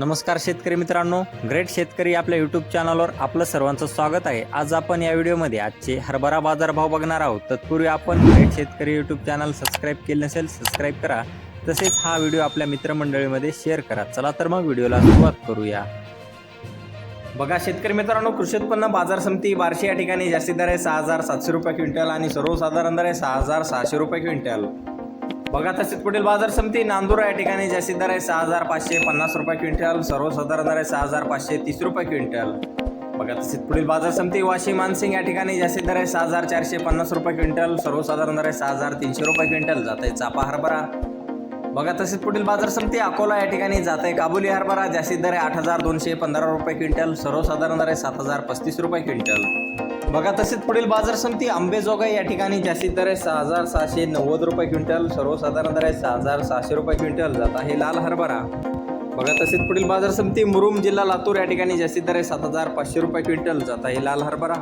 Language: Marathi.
नमस्कार शेतकरी मित्रांनो ग्रेट शेतकरी आपल्या यूट्यूब चॅनलवर आपलं सर्वांचं स्वागत आहे. आज आपण या व्हिडिओमध्ये आजचे हरभरा बाजारभाव बघणार आहोत. तत्पूर्वी आपण ग्रेट शेतकरी यूट्यूब चॅनल सबस्क्राईब केले नसेल सबस्क्राईब करा. तसेच हा व्हिडिओ आपल्या मित्रमंडळीमध्ये शेअर करा. चला तर मग व्हिडिओला सुरुवात करूया. बघा शेतकरी मित्रांनो कृषी उत्पन्न बाजार समिती बार्शी या ठिकाणी जास्तीत दर आहे सहा हजार सातशे रुपये क्विंटल आणि सर्वसाधारण दर आहे सहा हजार सहाशे रुपये क्विंटल. बघा तसेच पुढील बाजार समिती नांदुरा या ठिकाणी जास्तीत दर आहे सहा हजार पाचशे पन्नास रुपये क्विंटल सर्वसाधारण दर आहे सहा हजार पाचशे तीस रुपये क्विंटल. बघा तसेच पुढील बाजार समिती वाशी मानसिंग या ठिकाणी जास्तीत दर आहे सहा हजार चारशे पन्नास रुपये क्विंटल सर्वसाधारण दर आहे सहा हजार तीनशे रुपये क्विंटल जात आहे चापा हरभरा. बघा तसेच पुढील बाजार समिती अकोला या ठिकाणी जात आहे काबुली हरभरा जास्तीत दर आहे आठ हजार दोनशे पंधरा रुपये क्विंटल सर्वसाधारण दर आहे सात हजार पस्तीस रुपये क्विंटल. बघा तसेच पुढील बाजार समिती आंबेजोगाई या ठिकाणी जास्तीत दर आहे. सहा हजार सहाशे नव्वद रुपये क्विंटल सर्वसाधारण दर आहे सहा हजार सहाशे रुपये क्विंटल. जात आहे लाल हरभरा. बघा तसेच पुढील बाजार समिती मुरुम जिल्हा लातूर या ठिकाणी जास्तीत दर आहे सात हजार पाचशे रुपये क्विंटल. जात आहे लाल हरभरा.